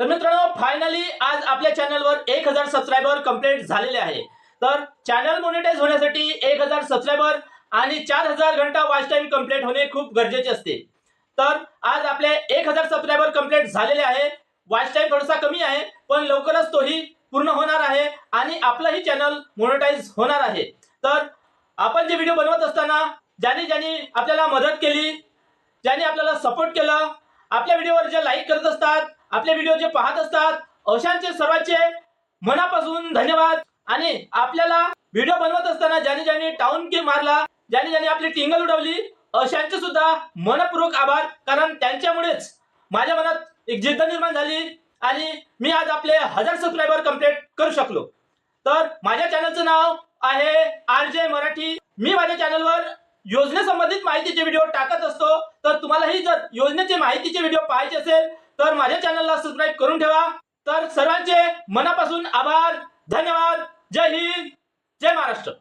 तर मित्रांनो फायनली आज आपल्या चॅनलवर एक हजार सबस्क्रायबर कंप्लीट झालेले आहे. तर चॅनल मोनिटाईज होण्यासाठी एक हजार सबस्क्रायबर आणि चार हजार घंटा वॉच टाईम कंप्लीट होणे खूप गरजेचे असते. तर आज आपले एक हजार सबस्क्रायबर कंप्लीट झालेले आहे. वॉच टाईम थोडासा कमी आहे पण लवकरच तोही पूर्ण होणार आहे आणि आपलंही चॅनल मोनिटाईज होणार आहे. तर आपण जे व्हिडिओ बनवत असताना ज्यांनी ज्यांनी आपल्याला मदत केली ज्यांनी आपल्याला सपोर्ट केलं आपल्या व्हिडिओवर जे लाईक करत असतात आपले व्हिडिओ जे पाहत असतात अशांचे सर्वांचे मनापासून धन्यवाद. आणि आपल्याला व्हिडिओ बनवत असताना ज्याने ज्याने टाउन की मारला ज्याने ज्याने आपली टिंगल उडवली अशांचे सुद्धा मनपूर्वक आभार. कारण त्यांच्यामुळेच माझ्या मनात एक जिद्द निर्माण झाली आणि मी आज आपले हजार सबस्क्रायबर कंप्लीट करू शकलो. तर माझ्या चॅनलचं नाव आहे आर जे मराठी. मी माझ्या चॅनलवर योजनेसंबंधित माहितीचे व्हिडिओ टाकत असतो. तर तुम्हालाही जर योजनेचे माहितीचे व्हिडिओ पाहायचे असेल तर माझ्या चॅनलला सबस्क्राईब करून ठेवा. तर सर्वांचे मनापासून आभार. धन्यवाद. जय हिंद. जय महाराष्ट्र.